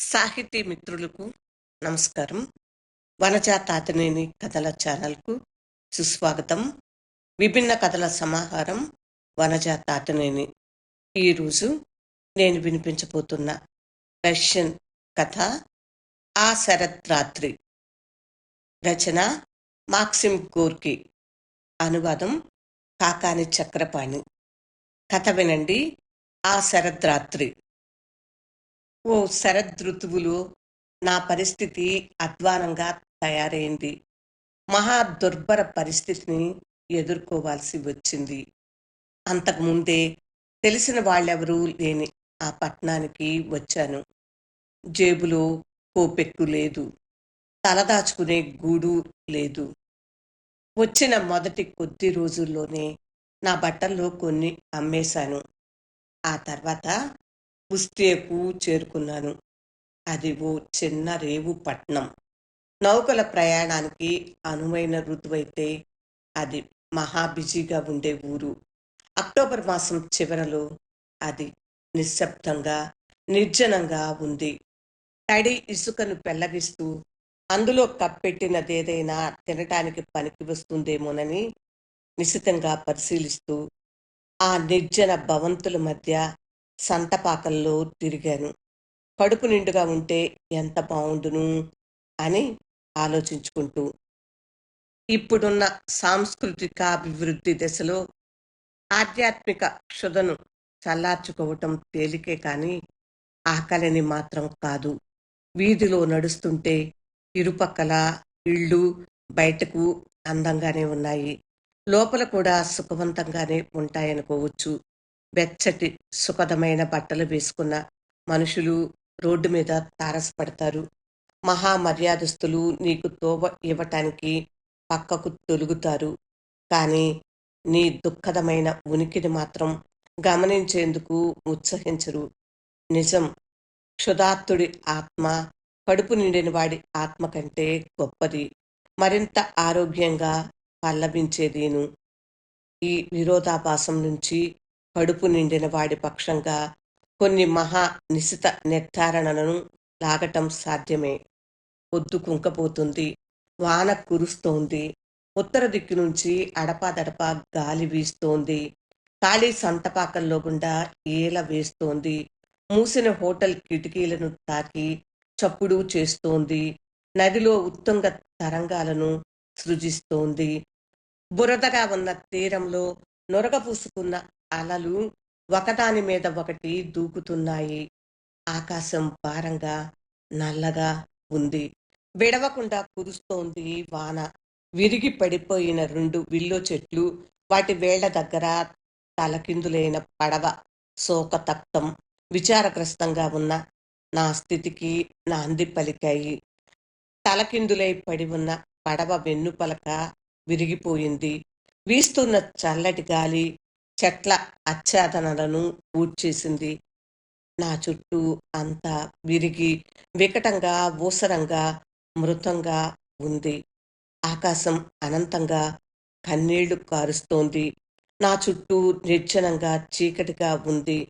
సాహితీ మిత్రులకు నమస్కారం. వనజా తాతనేని కథల ఛానల్కు సుస్వాగతం. విభిన్న కథల సమాహారం వనజా తాతనేని ఈరోజు నేను వినిపించబోతున్న రష్యన్ కథ ఆ శరత్రాత్రి రచన మాక్సిమ్ గోర్కి. అనువాదం కాకాని చక్రపాణి. కథ వినండి. ఆ శరద్రాత్రి. ఓ శరదృతువులో నా పరిస్థితి అధ్వానంగా తయారైంది. మహా దుర్భర పరిస్థితిని ఎదుర్కోవాల్సి వచ్చింది. అంతకుముందే తెలిసిన వాళ్ళెవరూ లేని ఆ పట్టణానికి వచ్చాను. జేబులో కోపెట్టు లేదు. తలదాచుకునే గూడు లేదు. వచ్చిన మొదటి కొద్ది రోజుల్లోనే నా బట్టల్లో కొన్ని అమ్మేశాను. ఆ తర్వాత ఉస్టేకు చేరుకున్నాను. అది ఓ చిన్న రేవు పట్నం. నౌకల ప్రయాణానికి అనువైన ఋతువైతే అది మహా బిజీగా ఉండే ఊరు. అక్టోబర్ మాసం చివరలో అది నిశ్శబ్దంగా నిర్జనంగా ఉంది. తడి ఇసుకను పెల్లగిస్తూ అందులో కప్పెట్టినదేదైనా తినటానికి పనికి వస్తుందేమోనని నిశితంగా పరిశీలిస్తూ ఆ నిర్జన భవంతుల మధ్య సంతపాకల్లో తిరిగాను. కడుపు నిండుగా ఉంటే ఎంత బాగుండును అని ఆలోచించుకుంటూ ఇప్పుడున్న సాంస్కృతిక అభివృద్ధి దశలో ఆధ్యాత్మిక క్షుధను చల్లార్చుకోవటం తేలికే కానీ ఆకలిని మాత్రం కాదు. వీధిలో నడుస్తుంటే ఇరుపక్కల ఇళ్ళు బయటకు అందంగానే ఉన్నాయి. లోపల కూడా సుఖవంతంగానే ఉంటాయనుకోవచ్చు. వెచ్చటి సుఖదమైన బట్టలు వేసుకున్న మనుషులు రోడ్డు మీద తారసపడతారు. మహా మర్యాదస్తులు నీకు తోవ ఇవ్వటానికి పక్కకు తొలుగుతారు. కానీ నీ దుఃఖదమైన ఉనికిని మాత్రం గమనించేందుకు ఉత్సహించరు. నిజం క్షుధాత్తుడి ఆత్మ కడుపు నిండిన వాడి ఆత్మ కంటే గొప్పది. మరింత ఆరోగ్యంగా పల్లవించేదేను. ఈ విరోధాభాసం నుంచి కడుపు నిండిన వాడి పక్షంగా కొన్ని మహా నిశిత నిర్ధారణలను లాగటం సాధ్యమే. పొద్దు కుంకపోతుంది వాన కురుస్తోంది ఉత్తర దిక్కు నుంచి అడపాదడపా గాలి వీస్తోంది ఖాళీ సంతపాకల్లో గుండా ఏల వేస్తోంది మూసిన హోటల్ కిటికీలను తాకి చప్పుడు చేస్తోంది నదిలో ఉత్తుంగ తరంగాలను సృజిస్తోంది. బురదగా ఉన్న తీరంలో నొరగ పూసుకున్న అలలు ఒకదాని మీద ఒకటి దూకుతున్నాయి. ఆకాశం భారంగా నల్లగా ఉంది. విడవకుండా కురుస్తోంది వాన. విరిగి పడిపోయిన రెండు విల్లో చెట్లు వాటి వేళ్ళ దగ్గర తలకిందులైన పడవ శోకతప్తం విచారగ్రస్తంగా ఉన్న నా స్థితికి నాంది పలికాయి. తలకిందులై పడి ఉన్న పడవ వెన్నుపలక విరిగిపోయింది. వీస్తున్న చల్లటి గాలి చెట్ల ఆచ్ఛాదనలను ఊడ్చేసింది నా చుట్టూ అంతా విరిగి వికటంగా ఊసరంగా మృతంగా ఉంది. ఆకాశం అనంతంగా కన్నీళ్ళు కారుస్తోంది. నా చుట్టూ నిర్జనంగా చీకటిగా ఉంది.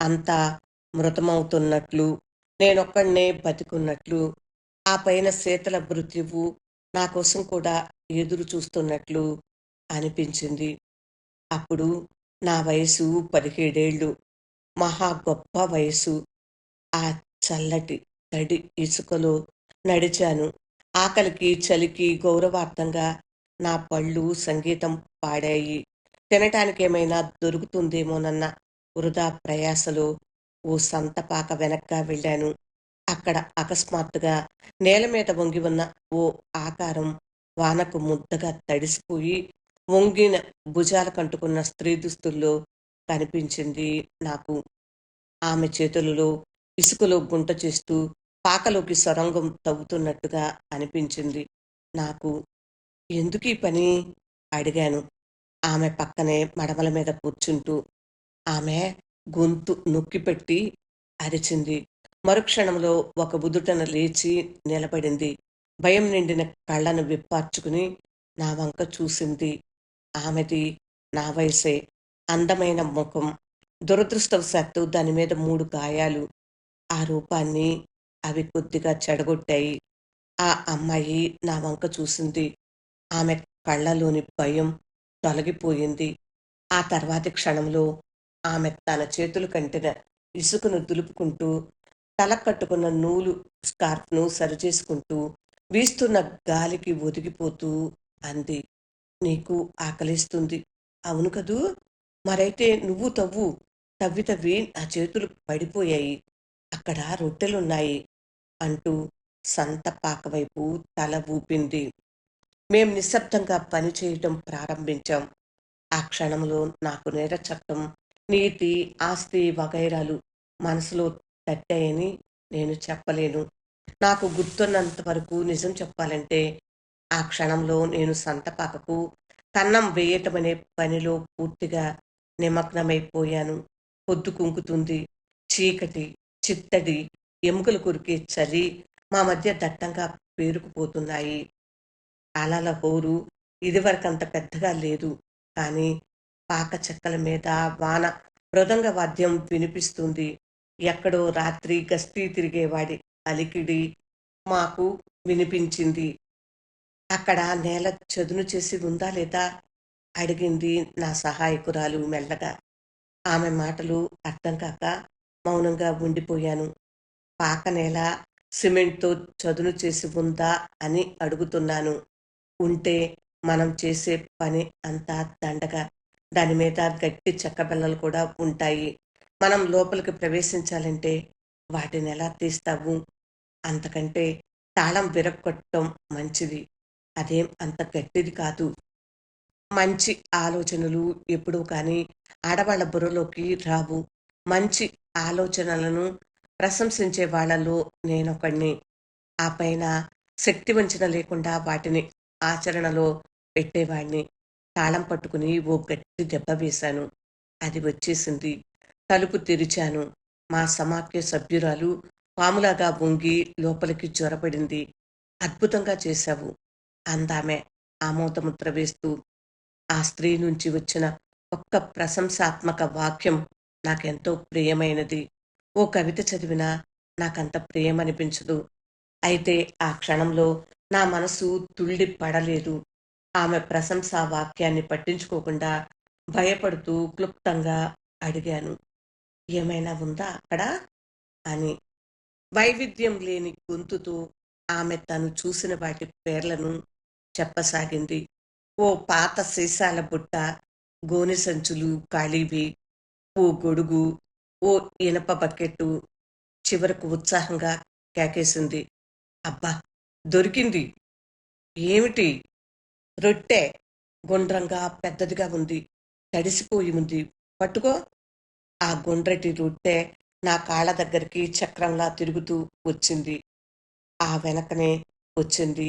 అంతా మృతమవుతున్నట్లు నేనొక్కడనే బతికున్నట్లు ఆ పైన శీతల మృత్యువు నా కోసం కూడా ఎదురు చూస్తున్నట్లు అనిపించింది. అప్పుడు నా వయసు పదిహేడేళ్ళు. మహా గొప్ప వయసు. ఆ చల్లటి తడి ఇసుకలో నడిచాను. ఆకలికి చలికి గౌరవార్థంగా నా పళ్ళు సంగీతం పాడాయి. తినటానికి ఏమైనా దొరుకుతుందేమోనన్న వృధా ప్రయాసలో ఓ సంతపాక వెనక్గా వెళ్ళాను. అక్కడ అకస్మాత్తుగా నేల మీద వంగి ఉన్న ఓ ఆకారం వానకు ముద్దగా తడిసిపోయి వంగిన భుజాలు కంటుకున్న స్త్రీ దుస్తుల్లో కనిపించింది నాకు. ఆమె చేతులలో ఇసుకలో గుంట చేస్తూ పాకలోకి సొరంగం తవ్వుతున్నట్టుగా అనిపించింది నాకు. ఎందుకు ఈ పని? అడిగాను. ఆమె పక్కనే మడమల మీద కూర్చుంటూ ఆమె గొంతు నొక్కిపెట్టి అరిచింది. మరుక్షణంలో ఒక బుదుటన లేచి నిలబడింది. భయం నిండిన కళ్ళను విప్పార్చుకుని నా వంక చూసింది. ఆమెది నా వయసే అందమైన ముఖం. దురదృష్టవశాత్తు దాని మీద మూడు గాయాలు. ఆ రూపాన్ని అవి కొద్దిగా చెడగొట్టాయి. ఆ అమ్మాయి నా వంక చూసింది. ఆమె కళ్ళలోని భయం తొలగిపోయింది. ఆ తర్వాతి క్షణంలో ఆమె తన చేతులు కంటిన ఇసుకను దులుపుకుంటూ తల కట్టుకున్న నూలు స్కార్ఫ్ను సరిచేసుకుంటూ వీస్తున్న గాలికి ఒదిగిపోతూ అంది. నీకు ఆకలిస్తుంది. అవును కదూ? మరైతే నువ్వు తవ్వు. తవ్వి తవ్వి నా చేతులు పడిపోయాయి. అక్కడ రొట్టెలున్నాయి అంటూ సంతపాక వైపు తల ఊపింది. మేం నిశ్శబ్దంగా పని చేయటం ప్రారంభించాం. ఆ క్షణంలో నాకు నేర చట్టం నీతి ఆస్తి వగైరాలు మనసులో తట్టాయని నేను చెప్పలేను. నాకు గుర్తున్నంత వరకు నిజం చెప్పాలంటే ఆ క్షణంలో నేను సంతపాకకు కన్నం వేయటమనే పనిలో పూర్తిగా నిమగ్నమైపోయాను. పొద్దు కుంకుతుంది చీకటి చిత్తడి ఎముకలు కురికే చలి మా మధ్య దట్టంగా పేరుకుపోతున్నాయి. అలల హోరు ఇదివరకంత పెద్దగా లేదు కానీ పాక చెక్కల మీద వాన మృదంగ వాద్యం వినిపిస్తుంది. ఎక్కడో రాత్రి గస్తీ తిరిగేవాడి అలికిడి మాకు వినిపించింది. అక్కడ నేల చదును చేసి ఉందా లేదా అడిగింది నా సహాయకురాలు మెల్లగా. ఆమె మాటలు అర్థం కాక మౌనంగా ఉండిపోయాను. పాక నేల సిమెంట్తో చదును చేసి ఉందా అని అడుగుతున్నాను. ఉంటే మనం చేసే పని అంతా దండగా. దాని మీద గట్టి చెక్కబెల్లలు కూడా ఉంటాయి. మనం లోపలికి ప్రవేశించాలంటే వాటిని ఎలా తీస్తావు? అంతకంటే తాళం విరగొట్టడం మంచిది. అదేం అంత గట్టిది కాదు. మంచి ఆలోచనలు ఎప్పుడూ కానీ ఆడవాళ్ళ బుర్రలోకి రావు. మంచి ఆలోచనలను ప్రశంసించే వాళ్ళలో నేనొకడిని ఆ పైన శక్తి వంచన లేకుండా వాటిని ఆచరణలో పెట్టేవాడిని తాళం పట్టుకుని ఓ గట్టి దెబ్బ వేశాను. అది వచ్చేసింది. తలుపు తెరిచాను. మా సమాఖ్య సభ్యురాలు పాములాగా వంగి లోపలికి జ్వరపడింది. అద్భుతంగా చేశావు. అందామె ఆమోదముద్ర వేస్తూ ఆ స్త్రీ నుంచి వచ్చిన ఒక్క ప్రశంసాత్మక వాక్యం నాకెంతో ప్రియమైనది. ఓ కవిత చదివినా నాకంత ప్రియమనిపించదు. అయితే ఆ క్షణంలో నా మనసు తుళ్ళి పడలేదు. ఆమె ప్రశంసా వాక్యాన్ని పట్టించుకోకుండా భయపడుతూ క్లుప్తంగా అడిగాను. ఏమైనా ఉందా అక్కడ? అని. వైవిధ్యం లేని గొంతుతో ఆమె తను చూసిన వాటి పేర్లను చెప్పసాగింది. ఓ పాత సీసాల బుట్ట గోనె సంచులు ఖాళీవి ఓ గొడుగు ఓ ఇనప బకెట్టు చివరకు ఉత్సాహంగా కేకేసింది. అబ్బా! దొరికింది. ఏమిటి? రొట్టె గుండ్రంగా పెద్దదిగా ఉంది. తడిసిపోయి ఉంది. పట్టుకో. ఆ గుండ్రటి రొట్టె నా కాళ్ళ దగ్గరికి చక్రంలా తిరుగుతూ వచ్చింది. ఆ వెనకనే వచ్చింది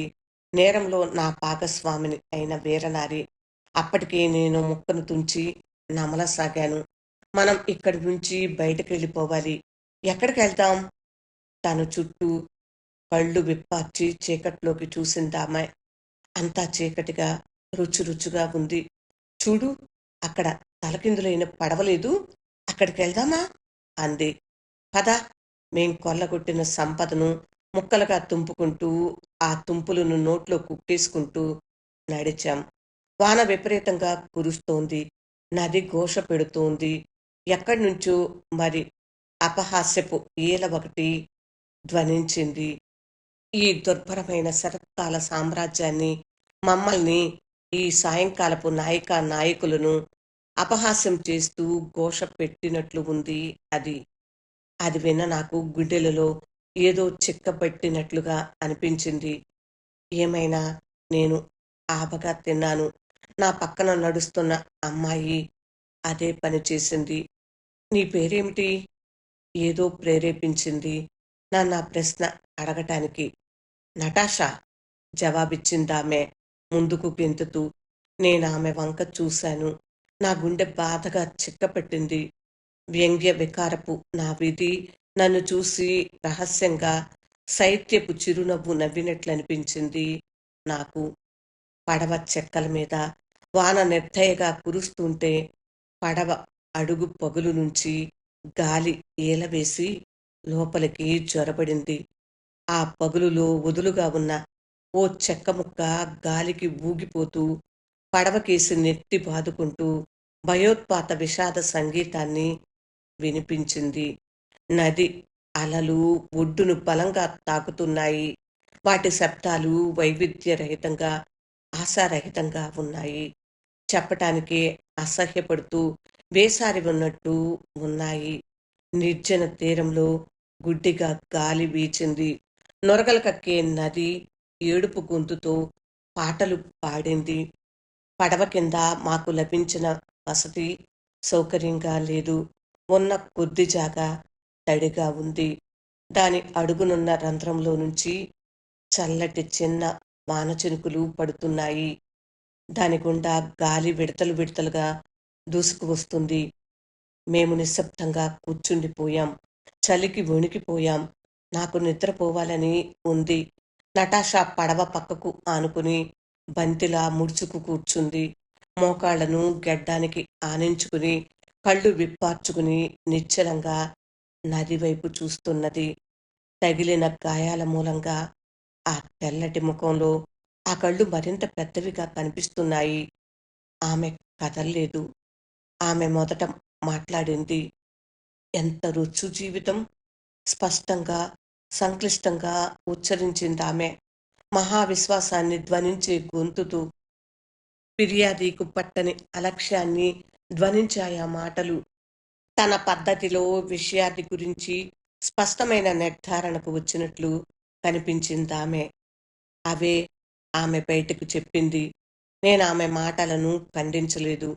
నేరంలో నా భాగస్వామిని అయిన వీరనారి అప్పటికే నేను ముక్కను తుంచి నమలసాగాను. మనం ఇక్కడి నుంచి బయటకు వెళ్ళిపోవాలి ఎక్కడికి వెళ్తాం? తను చుట్టూ కళ్ళు విప్పార్చి చీకట్లోకి చూసిందామె అంతా చీకటిగా రుచి రుచిగా ఉంది. చూడు అక్కడ తలకిందులైన పడవలేదు. అక్కడికి వెళ్దామా? అంది. పద మేం కొల్లగొట్టిన సంపదను ముక్కలుగా తుంపుకుంటూ ఆ తుంపులను నోట్లో కుట్టేసుకుంటూ నడిచాం. వాన విపరీతంగా కురుస్తోంది. నది ఘోష పెడుతోంది. ఎక్కడి నుంచో మరి అపహాస్యపు ఈల ఒకటి ధ్వనించింది. ఈ దుర్భరమైన శరత్కాల సామ్రాజ్యాన్ని మమ్మల్ని ఈ సాయంకాలపు నాయిక నాయకులను అపహాస్యం చేస్తూ ఘోష పెట్టినట్లు ఉంది అది. అది విన్న నాకు గుడ్డెలలో ఏదో చిక్కబట్టినట్లుగా అనిపించింది. ఏమైనా నేను ఆపగా తిన్నాను. నా పక్కన నడుస్తున్న అమ్మాయి అదే పని చేసింది. నీ పేరేమిటి? ఏదో ప్రేరేపించింది. నా నా ప్రశ్న అడగటానికి. నటాషా? జవాబిచ్చిందామె ముందుకు గెంతుతూ. నేను ఆమె వంక చూశాను. నా గుండె బాధగా చిక్కపెట్టింది. వ్యంగ్య వికారపు నా విధి నన్ను చూసి రహస్యంగా శైత్యపు చిరునవ్వు నవ్వినట్లనిపించింది. నాకు పడవ చెక్కల మీద వాన నిర్దయగా కురుస్తుంటే పడవ అడుగు పగులు నుంచి గాలి ఏలవేసి లోపలికి జ్వరబడింది ఆ పగులులో వదులుగా ఉన్న ఓ చెక్క ముక్క గాలికి ఊగిపోతూ పడవకేసి నెత్తి బాదుకుంటూ భయోత్పాత విషాద సంగీతాన్ని వినిపించింది. నది అలలు ఒడ్డును బలంగా తాకుతున్నాయి. వాటి శబ్దాలు వైవిధ్యరహితంగా ఆశారహితంగా ఉన్నాయి. చెప్పటానికి అసహ్యపడుతూ వేసారి ఉన్నట్టు ఉన్నాయి. నిర్జన తీరంలో గుడ్డిగా గాలి వీచింది. నొరగలు కక్కే నది ఏడుపు గొంతుతో పాటలు పాడింది. పడవ కింద మాకు లభించిన వసతి సౌకర్యంగా లేదు. ఉన్న కొద్ది జాగా తడిగా ఉంది. దాని అడుగునున్న రంధ్రంలో నుంచి చల్లటి చిన్న వానచినుకులు పడుతున్నాయి. దాని గుండా గాలి విడతలు విడతలుగా దూసుకు వస్తుంది. మేము నిశ్శబ్దంగా కూర్చుండిపోయాం. చలికి వణికిపోయాం. నాకు నిద్రపోవాలని ఉంది. నటాషా పడవ పక్కకు ఆనుకుని బంతిలా ముడుచుకు కూర్చుంది. మోకాళ్ళను గెడ్డానికి ఆనించుకుని కళ్ళు విప్పార్చుకుని నిశ్చలంగా నది వైపు చూస్తున్నది. తగిలిన గాయాల మూలంగా ఆ తెల్లటి ముఖంలో ఆ కళ్ళు మరింత పెద్దవిగా కనిపిస్తున్నాయి. ఆమె కదల్లేదు. ఆమె మొదట మాట్లాడింది. ఎంత రుచు జీవితం! స్పష్టంగా సంక్లిష్టంగా ఉచ్చరించింది ఆమె. మహావిశ్వాసాన్ని ధ్వనించే గొంతుతూ ఫిర్యాదీకు పట్టని అలక్ష్యాన్ని ధ్వనించాయా మాటలు. తన పద్ధతిలో విషయాది గురించి స్పష్టమైన నిర్ధారణకు వచ్చినట్లు కనిపించింది ఆమె. అవే ఆమె బయటకు చెప్పింది నేను ఆమె మాటలను ఖండించలేదు.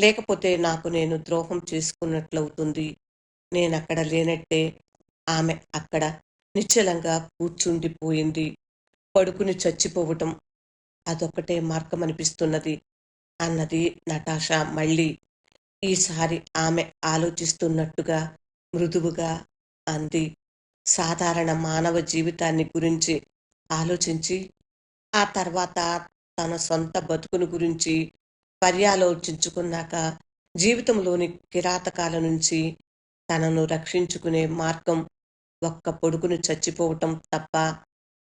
లేకపోతే నాకు నేను ద్రోహం చేసుకున్నట్లవుతుంది. నేనక్కడ లేనట్టే ఆమె అక్కడ నిశ్చలంగా కూర్చుండిపోయింది. పడుకుని చచ్చిపోవటం అదొక్కటే మార్గం అనిపిస్తున్నది అన్నది నటాషా మళ్ళీ ఈసారి ఆమె ఆలోచిస్తున్నట్టుగా మృదువుగా అంది. సాధారణ మానవ జీవితాన్ని గురించి ఆలోచించి ఆ తర్వాత తన సొంత బతుకును గురించి పర్యాలోచించుకున్నాక జీవితంలోని కిరాతకాల నుంచి తనను రక్షించుకునే మార్గం ఒక్క పొడుగును చచ్చిపోవటం తప్ప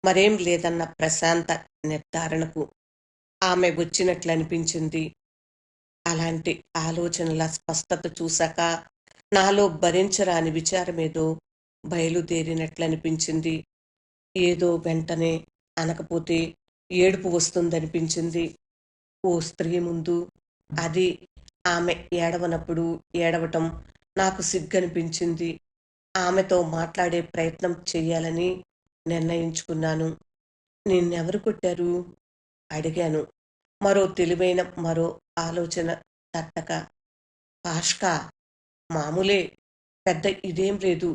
మరేం లేదన్న ప్రశాంత నిర్ధారణకు ఆమె వచ్చినట్లు అనిపించింది అలాంటి ఆలోచనల స్పష్టత చూశాక నాలో భరించరాని విచారమేదో బయలుదేరినట్లనిపించింది. ఏదో వెంటనే అనకపోతే ఏడుపు వస్తుందనిపించింది. ఓ స్త్రీ ముందు అది ఆమె ఏడవనప్పుడు ఏడవటం నాకు సిగ్గనిపించింది. ఆమెతో మాట్లాడే ప్రయత్నం చేయాలని నిర్ణయించుకున్నాను. నిన్నెవరు కొట్టారు? అడిగాను. మరో తెలివైన మరో ఆలోచన తట్టక పాష్కా మామూలే పెద్ద ఇదేం లేదు.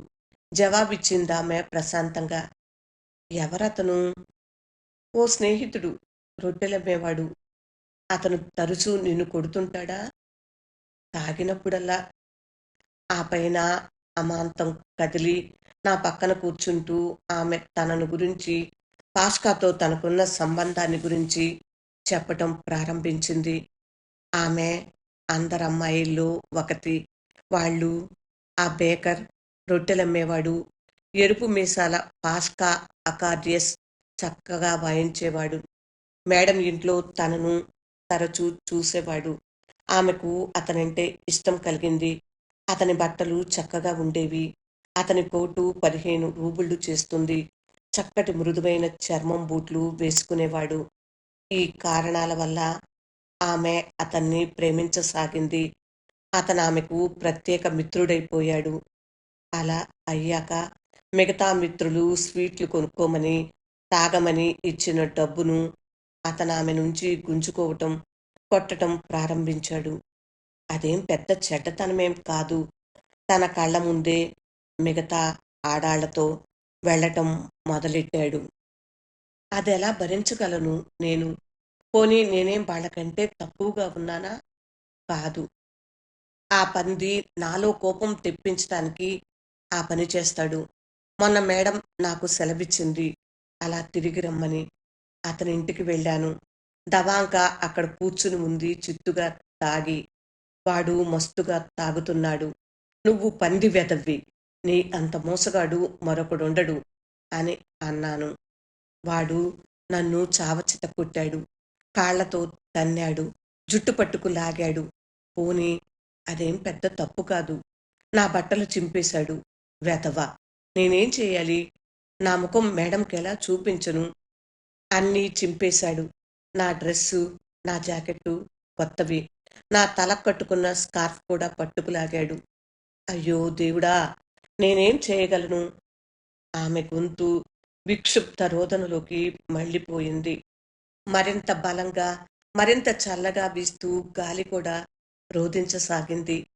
జవాబిచ్చిందామె ప్రశాంతంగా. ఎవరతను? ఓ స్నేహితుడు రొట్టెలమ్మేవాడు అతను తరచూ నిన్ను కొడుతుంటాడా? తాగినప్పుడల్లా. ఆ పైన అమాంతం కదిలి నా పక్కన కూర్చుంటూ ఆమె తనను గురించి పాష్కాతో తనకున్న సంబంధాన్ని గురించి చెప్పటం ప్రారంభించింది. ఆమె అందరమ్మాయిల్లో ఒకటి వాళ్ళు ఆ బేకర్ రొట్టెలమ్మేవాడు ఎరుపు మీసాల పాస్కా అకార్డియస్ చక్కగా వాయించేవాడు మేడం ఇంట్లో తనను తరచూ చూసేవాడు. ఆమెకు అతనంటే ఇష్టం కలిగింది. అతని బట్టలు చక్కగా ఉండేవి. అతని కోటు పదిహేను రూబుళ్ళు చేస్తుంది. చక్కటి మృదువైన చర్మం బూట్లు వేసుకునేవాడు. ఈ కారణాల వల్ల ఆమె అతన్ని ప్రేమించసాగింది. అతను ఆమెకు ప్రత్యేక మిత్రుడైపోయాడు. అలా అయ్యాక మిగతా మిత్రులు స్వీట్లు కొనుక్కోమని తాగమని ఇచ్చిన డబ్బును అతను ఆమె నుంచి గుంజుకోవటం కొట్టటం ప్రారంభించాడు. అదేం పెద్ద చెడ్డతనమేం కాదు. తన కళ్ళ ముందే మిగతా ఆడాళ్ళతో వెళ్ళటం మొదలెట్టాడు. అది ఎలా భరించగలను నేను? పోనీ నేనేం వాళ్ళకంటే తక్కువగా ఉన్నానా? కాదు. ఆ పంది నాలో కోపం తెప్పించడానికి ఆ పని చేస్తాడు. మొన్న మేడం నాకు సెలవిచ్చింది. అలా తిరిగి రమ్మని. అతని ఇంటికి వెళ్ళాను. దవాంక అక్కడ కూర్చుని ఉంది చిత్తుగా తాగి. వాడు మస్తుగా తాగుతున్నాడు. నువ్వు పంది వెదవ్వి. నీ అంత మోసగాడు మరొకడుండడు అని అన్నాను. వాడు నన్ను చావచిత కొట్టాడు కాళ్ళతో తన్నాడు జుట్టు పట్టుకు లాగాడు. పోనీ అదేం పెద్ద తప్పు కాదు. నా బట్టలు చింపేశాడు. వెతవ నేనేం చేయాలి? నా ముఖం మేడంకి ఎలా చూపించను? అన్నీ చింపేశాడు. నా డ్రెస్సు నా జాకెట్టు కొత్తవి. నా తల కట్టుకున్న స్కార్ఫ్ కూడా పట్టుకులాగాడు. అయ్యో దేవుడా నేనేం చేయగలను? ఆమె గొంతు విక్షుప్త రోదనలోకి మళ్ళీపోయింది. మరింత బలంగా మరింత చల్లగా వీస్తూ గాలి కూడా రోధించసాగింది.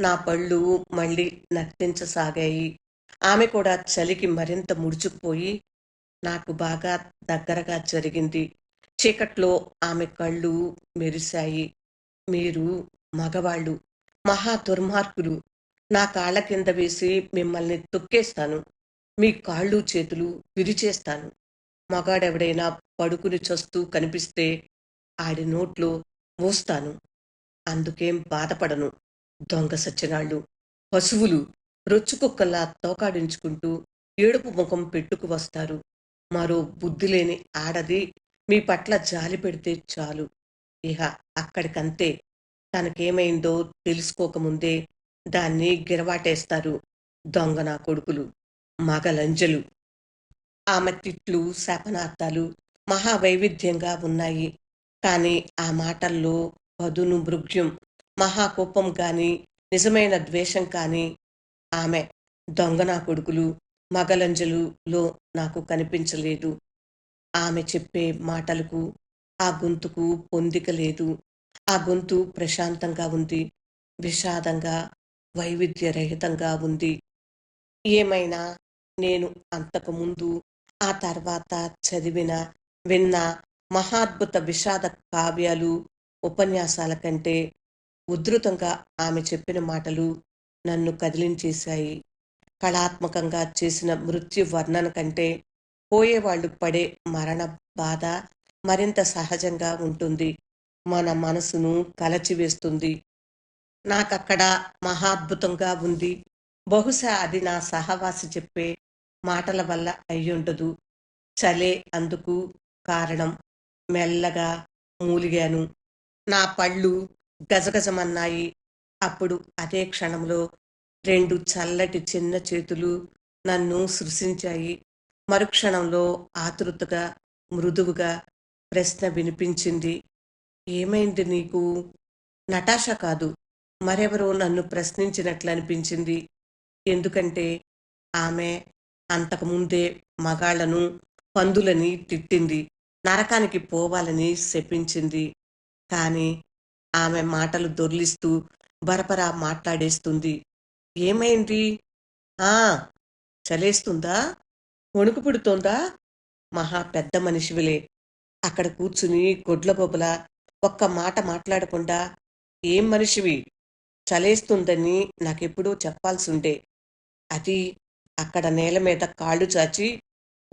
నా పళ్ళు మళ్ళీ నర్తించసాగాయి ఆమె కూడా చలికి మరింత ముడుచుకుపోయి నాకు బాగా దగ్గరగా జరిగింది. చీకట్లో ఆమె కళ్ళు మెరిశాయి. మీరు మగవాళ్ళు మహా దుర్మార్గులు. నా కాళ్ళ కింద వేసి మిమ్మల్ని తొక్కేస్తాను మీ కాళ్ళు చేతులు విరిచేస్తాను. మగాడెవడైనా పడుకుని చస్తూ కనిపిస్తే ఆడి నోట్లో మోస్తాను. అందుకేం బాధపడను. దొంగ సచ్చినాళ్ళు. పశువులు రొచ్చుకుక్కల్లా తోకాడించుకుంటూ ఏడుపు ముఖం పెట్టుకు వస్తారు. మరో బుద్ధి లేని ఆడది మీ పట్ల జాలి పెడితే చాలు. ఇహ అక్కడికంతే. తనకేమైందో తెలుసుకోకముందే దాన్ని గిరవాటేస్తారు దొంగ నా కొడుకులు. మగలంజలు. ఆమె తిట్లు శాపనార్థాలు మహావైవిధ్యంగా ఉన్నాయి. కానీ ఆ మాటల్లో వధును మృగ్యం మహాకోపం కానీ నిజమైన ద్వేషం కానీ ఆమె దొంగ నా కొడుకులు మగలంజలులో నాకు కనిపించలేదు. ఆమె చెప్పే మాటలకు ఆ గొంతుకు పొందిక లేదు. ఆ గొంతు ప్రశాంతంగా ఉంది విషాదంగా వైవిధ్యరహితంగా ఉంది. ఏమైనా నేను అంతకుముందు ఆ తర్వాత చదివిన విన్న మహాద్భుత విషాద కావ్యాలు ఉపన్యాసాల కంటే ఉధృతంగా ఆమె చెప్పిన మాటలు నన్ను కదిలించేశాయి. కళాత్మకంగా చేసిన మృత్యు వర్ణన కంటే పోయేవాళ్ళు పడే మరణ బాధ మరింత సహజంగా ఉంటుంది. మన మనసును కలచివేస్తుంది. నాకక్కడ మహాద్భుతంగా ఉంది. బహుశా అది నా సహవాసి చెప్పే మాటల వల్ల అయ్యుండదు. చలే అందుకు కారణం. మెల్లగా మూలిగాను. నా పళ్ళు గజగజమన్నాయి. అప్పుడు అదే క్షణంలో రెండు చల్లటి చిన్న చేతులు నన్ను సృశించాయి మరుక్షణంలో ఆతృతగా మృదువుగా ప్రశ్న వినిపించింది. ఏమైంది నీకు? నటాషా కాదు. మరెవరో నన్ను ప్రశ్నించినట్లు అనిపించింది ఎందుకంటే ఆమె అంతకుముందే మగాళ్ళను పందులని తిట్టింది. నరకానికి పోవాలని శపించింది. కానీ ఆమె మాటలు దొర్లిస్తూ బరపరా మాట్లాడేస్తుంది. ఏమైంది? ఆ చలేస్తుందా? వణుకు పుడుతోందా? మహా పెద్ద మనిషివిలే. అక్కడ కూర్చుని గొడ్ల ఒక్క మాట మాట్లాడకుండా ఏం మనిషివి? చలేస్తుందని నాకెప్పుడూ చెప్పాల్సుండే. అది అక్కడ నేల మీద కాళ్ళు చాచి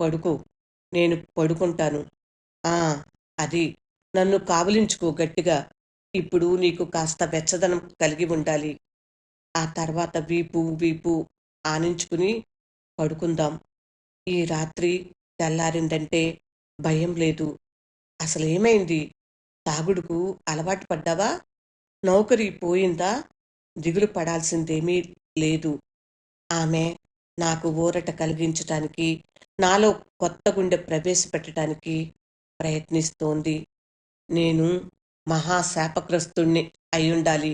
పడుకో నేను పడుకుంటాను. ఆ అది. నన్ను కావలించుకో గట్టిగా. ఇప్పుడు నీకు కాస్త వెచ్చదనం కలిగి ఉండాలి. ఆ తర్వాత వీపు వీపు ఆనించుకుని పడుకుందాం. ఈ రాత్రి తెల్లారిందంటే భయం లేదు. అసలేమైంది తాగుడుకు అలవాటు పడ్డావా? నౌకరీ పోయిందా? దిగులు పడాల్సిందేమీ లేదు. ఆమె నాకు ఊరట కలిగించటానికి నాలో కొత్త గుండె ప్రవేశపెట్టడానికి ప్రయత్నిస్తోంది. నేను మహాశాపగ్రస్తుణ్ణి అయ్యుండాలి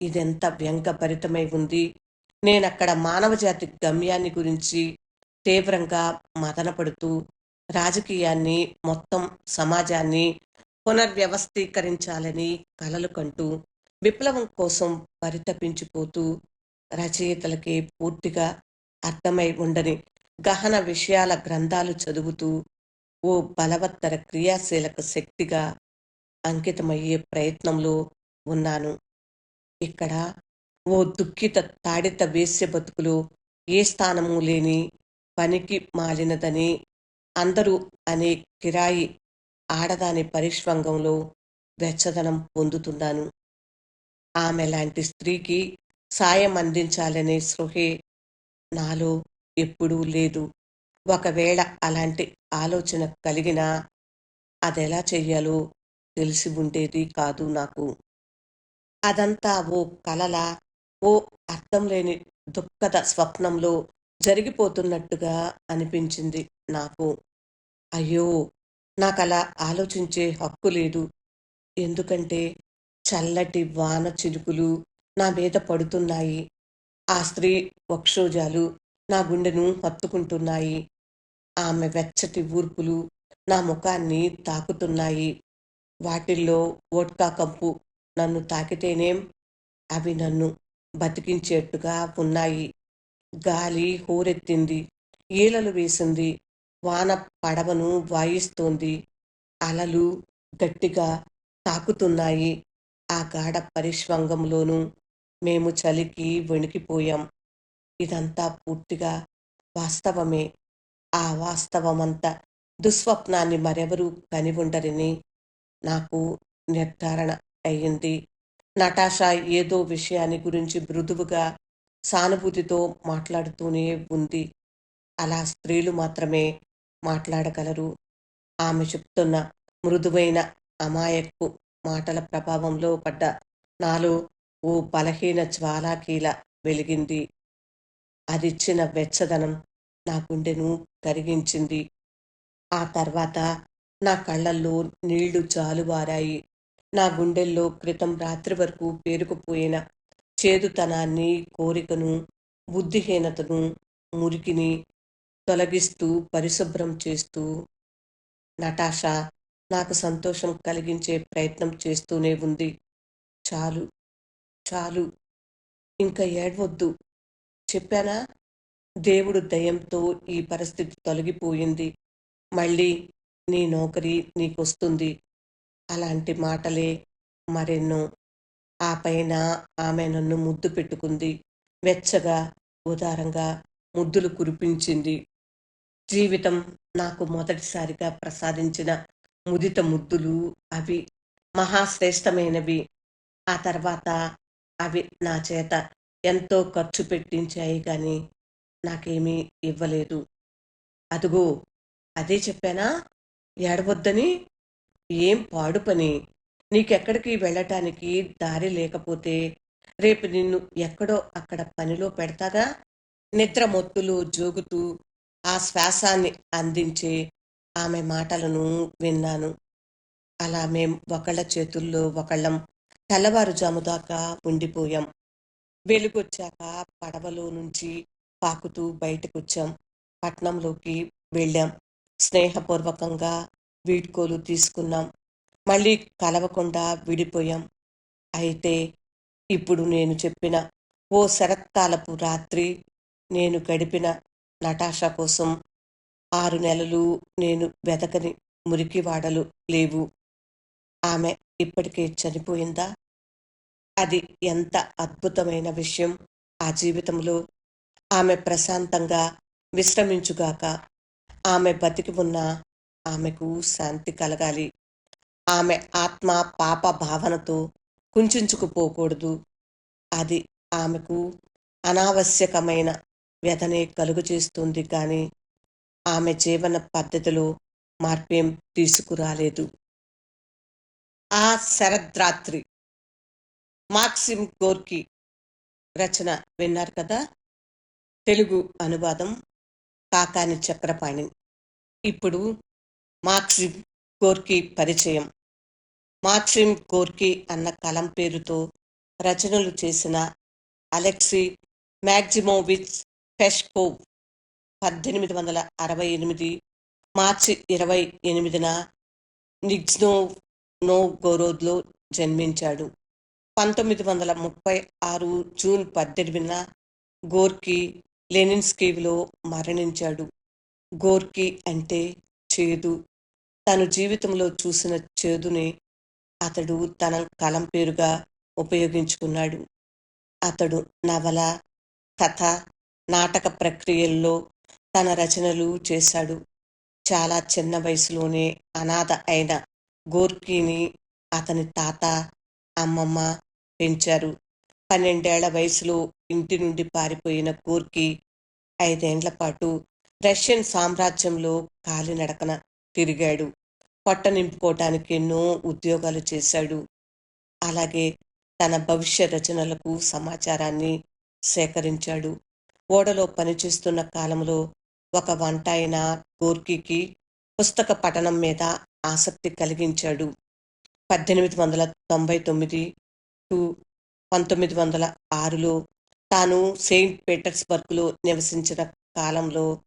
ఇదెంత వ్యంగభరితమై ఉంది. నేనక్కడ మానవజాతి గమ్యాన్ని గురించి తీవ్రంగా మదనపడుతూ రాజకీయాన్ని మొత్తం సమాజాన్ని పునర్వ్యవస్థీకరించాలని కలలు కంటూ విప్లవం కోసం పరితపించిపోతూ రచయితలకి పూర్తిగా అర్థమై ఉండని గహన విషయాల గ్రంథాలు చదువుతూ ఓ బలవత్తర క్రియాశీలక శక్తిగా అంకితమయ్యే ప్రయత్నంలో ఉన్నాను. ఇక్కడ ఓ దుఃఖిత తాడిత వేశ్య బతుకులో ఏ స్థానము లేని పనికి మాలినదని అందరూ అనే కిరాయి ఆడదాని పరిష్వంగంలో వెచ్చదనం పొందుతున్నాను. ఆమె లాంటి స్త్రీకి సాయం అందించాలనే సృహే నాలో ఎప్పుడూ లేదు ఒకవేళ అలాంటి ఆలోచన కలిగినా అదెలా చెయ్యాలో తెలిసి ఉండేది కాదు నాకు. అదంతా ఓ కలలా, ఓ అర్థం లేని దుఃఖద స్వప్నంలో జరిగిపోతున్నట్టుగా అనిపించింది నాకు. అయ్యో! నాకలా ఆలోచించే హక్కు లేదు. ఎందుకంటే చల్లటి వాన చినుకులు నా మీద పడుతున్నాయి. ఆ స్త్రీ వక్షోజాలు నా గుండెను హత్తుకుంటున్నాయి. ఆమె వెచ్చటి ఊర్పులు నా ముఖాన్ని తాకుతున్నాయి. వాటిల్లో ఓట్కా కంపు నన్ను తాకితేనేం అవి నన్ను బతికించేట్టుగా ఉన్నాయి. గాలి హోరెత్తింది. ఈలలు వేసింది. వాన పడవను వాయిస్తోంది. అలలు గట్టిగా తాకుతున్నాయి. ఆ గాఢ పరిష్వంగంలోనూ మేము చలికి వణికిపోయాం. ఇదంతా పూర్తిగా వాస్తవమే. ఆ వాస్తవమంత దుస్వప్నాన్ని మరెవరూ కనివుండరని నాకు నిర్ధారణ అయింది. నటాషా ఏదో విషయాన్ని గురించి మృదువుగా, సానుభూతితో మాట్లాడుతూనే ఉంది. అలా స్త్రీలు మాత్రమే మాట్లాడగలరు. ఆమె చెప్తున్న మృదువైన, అమాయకు మాటల ప్రభావంలో పడ్డ నాలో ఓ బలహీన జ్వాలాకీల వెలిగింది. అదిచ్చిన వెచ్చదనం నా గుండెను కరిగించింది. ఆ తర్వాత నా కళ్ళల్లో నీళ్ళు జాలువారాయి. నా గుండెల్లో క్రితం రాత్రి వరకు పేరుకుపోయిన చేదుతనాన్ని, కోరికను, బుద్ధిహీనతను, మురికిని తొలగిస్తూ, పరిశుభ్రం చేస్తూ నటాషా నాకు సంతోషం కలిగించే ప్రయత్నం చేస్తూనే ఉంది. చాలు. చాలు. ఇంకా ఏడవద్దు చెప్పానా? దేవుడు దయంతో ఈ పరిస్థితి తొలగిపోయింది. మళ్ళీ నీ నౌకరీ నీకొస్తుంది. అలాంటి మాటలే మరెన్నో. ఆ పైన ఆమె నన్ను ముద్దు పెట్టుకుంది. వెచ్చగా, ఉదారంగా ముద్దులు కురిపించింది. జీవితం నాకు మొదటిసారిగా ప్రసాదించిన ముదిత ముద్దులు అవి. మహాశ్రేష్టమైనవి. ఆ తర్వాత అవి నా చేత ఎంతో ఖర్చు పెట్టించాయి గాని నాకేమీ ఇవ్వలేదు. అదుగో అదే చెప్పానా ఏడవద్దని ఏం పాడు పని. నీకెక్కడికి వెళ్ళటానికి దారి లేకపోతే రేపు నిన్ను ఎక్కడో అక్కడ పనిలో పెడతాగా? నిద్రమొత్తులు జోగుతూ ఆ శ్వాసాన్ని అందించే ఆమె మాటలను విన్నాను. అలా మేం ఒకళ్ళ చేతుల్లో ఒకళ్ళం తెల్లవారుజాము దాకా ఉండిపోయాం. వెలుగొచ్చాక పడవలో నుంచి పాకుతూ బయటకొచ్చాం. పట్నంలోకి వెళ్ళాం. స్నేహపూర్వకంగా వీడ్కోలు తీసుకున్నాం. మళ్ళీ కలవకుండా విడిపోయాం. అయితే ఇప్పుడు నేను చెప్పిన ఓ శరత్కాలపు రాత్రి నేను గడిపిన నటాషా కోసం ఆరు నెలలు నేను వెతకని మురికివాడలు లేవు. ఆమె ఇప్పటికే చనిపోయిందా? అది ఎంత అద్భుతమైన విషయం ఆ జీవితంలో. ఆమె ప్రశాంతంగా విశ్రమించుగాక. ఆమె బతికి ఉన్న ఆమెకు శాంతి కలగాలి. ఆమె ఆత్మ పాప భావనతో కుంచించుకుపోకూడదు. అది ఆమెకు అనావశ్యకమైన వ్యధనే కలుగజేస్తుంది కానీ ఆమె జీవన పద్ధతిలో మార్పేం తీసుకురాలేదు. ఆ శరద్రాత్రి మాక్సిమ్ గోర్కి రచన విన్నారు కదా! తెలుగు అనువాదం కాకాని చక్రపాణి. ఇప్పుడు మాక్సిమ్ గోర్కీ పరిచయం. మాక్సిమ్ గోర్కి అన్న కలం పేరుతో రచనలు చేసిన అలెక్సీ మ్యాగ్జిమోవిచ్ పెష్కోవ్ పద్దెనిమిది వందల అరవై ఎనిమిది మార్చి ఇరవై ఎనిమిదిన నిగ్జ్నోవ్ నోవ్గోరోద్లో జన్మించాడు. పంతొమ్మిది వందల ముప్పై ఆరు జూన్ పద్దెనిమిదిన గోర్కీ లెనిన్స్కీవ్లో మరణించాడు. గోర్కీ అంటే చేదు. తను జీవితంలో చూసిన చేదుని అతడు తన కలం పేరుగా ఉపయోగించుకున్నాడు. అతడు నవల, కథ, నాటక ప్రక్రియల్లో తన రచనలు చేశాడు. చాలా చిన్న వయసులోనే అనాథ అయిన గోర్కీని అతని తాత, అమ్మమ్మ పెంచారు. పన్నెండేళ్ళ వయసులో ఇంటి నుండి పారిపోయిన గోర్కీ ఐదేండ్ల పాటు రష్యన్ సామ్రాజ్యంలో కాలినడకన తిరిగాడు. పొట్ట నింపుకోవటానికి ఎన్నో ఉద్యోగాలు చేశాడు. అలాగే తన భవిష్య రచనలకు సమాచారాన్ని సేకరించాడు. ఓడలో పనిచేస్తున్న కాలంలో ఒక వంట అయిన గోర్కీకి పుస్తక పఠనం మీద ఆసక్తి కలిగించాడు. పద్దెనిమిది వందల తొంభై తొమ్మిది టు పంతొమ్మిది వందల ఆరులో తాను సెయింట్ పీటర్స్బర్గ్లో నివసించిన కాలంలో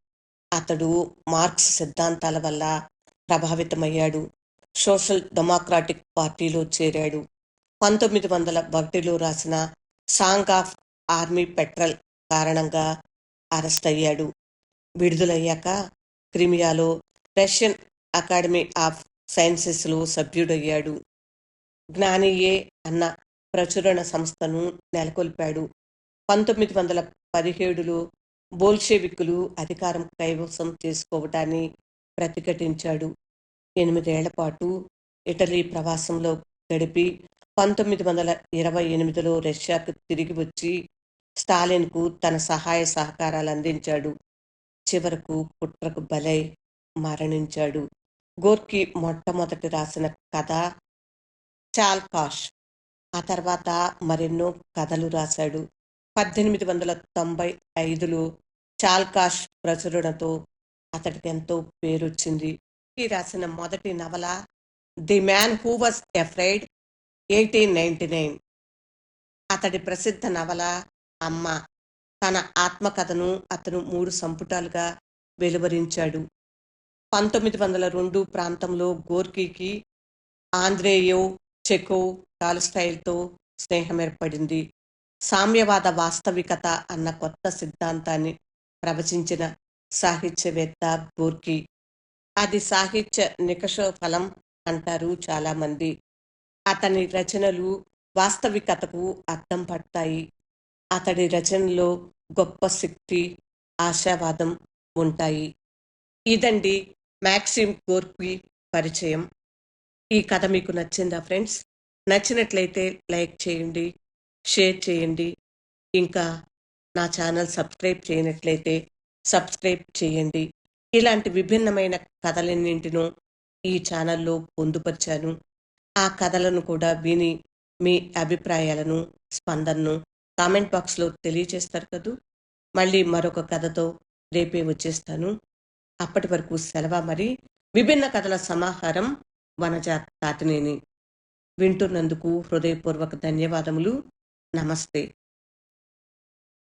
అతడు మార్క్స్ సిద్ధాంతాల వల్ల ప్రభావితమయ్యాడు. సోషల్ డెమోక్రాటిక్ పార్టీలో చేరాడు. పంతొమ్మిది వందల ఒకటిలో రాసిన సాంగ్ ఆఫ్ ఆర్మీ పెట్రల్ కారణంగా అరెస్ట్ అయ్యాడు. విడుదలయ్యాక క్రిమియాలో రష్యన్ అకాడమీ ఆఫ్ సైన్సెస్లో సభ్యుడయ్యాడు. జ్ఞానియే అన్న ప్రచురణ సంస్థను నెలకొల్పాడు. పంతొమ్మిది వందల పదిహేడులో బోల్షెవిక్కులు అధికారం కైవసం చేసుకోవటాన్ని ప్రతిఘటించాడు. ఎనిమిదేళ్ళ పాటు ఇటలీ ప్రవాసంలో గడిపి పంతొమ్మిది వందల ఇరవై ఎనిమిదిలో రష్యాకు తిరిగి వచ్చి స్టాలిన్కు తన సహాయ సహకారాలు అందించాడు. చివరకు కుట్రకు బలై మరణించాడు. గోర్కి మొట్టమొదటి రాసిన కథ చాల్కాష్. ఆ తర్వాత మరెన్నో కథలు రాశాడు. పద్దెనిమిది వందల తొంభై ఐదులో చాల్కాష్ ప్రచురణతో అతడికి ఎంతో పేరొచ్చింది. ఈ రాసిన మొదటి నవల the man who was afraid eighteen ninety nine. అతడి ప్రసిద్ధ నవల అమ్మ. తన ఆత్మకథను అతను మూడు సంపుటాలుగా వెలువరించాడు. పంతొమ్మిది వందల రెండు ప్రాంతంలో గోర్కీకి ఆంధ్రేయో చెకో టాల్స్టైల్తో స్నేహం ఏర్పడింది. సామ్యవాద వాస్తవికత అన్న కొత్త సిద్ధాంతాన్ని ప్రవచించిన సాహిత్యవేత్త గోర్కీ. అది సాహిత్య నికష ఫలం అంటారు చాలామంది. అతని రచనలు వాస్తవికతకు అర్థం పడతాయి. అతడి రచనలో గొప్ప శక్తి ఆశావాదం ఉంటాయి. ఇదండి మ్యాక్సిమ్ గోర్కి పరిచయం. ఈ కథ మీకు నచ్చిందా ఫ్రెండ్స్? నచ్చినట్లయితే లైక్ చేయండి షేర్ చేయండి. ఇంకా నా ఛానల్ సబ్స్క్రైబ్ చేయనట్లయితే సబ్స్క్రైబ్ చేయండి. ఇలాంటి విభిన్నమైన కథలన్నింటినూ ఈ ఛానల్లో పొందుపరిచాను. ఆ కథలను కూడా విని మీ అభిప్రాయాలను స్పందనను కామెంట్ బాక్స్లో తెలియజేస్తారు కదూ. మళ్ళీ మరొక కథతో రేపే వచ్చేస్తాను. అప్పటి వరకు సెలవ మరి? విభిన్న కథల సమాహారం వనజ తాతినేని వింటున్నందుకు హృదయపూర్వక ధన్యవాదములు. నమస్తే.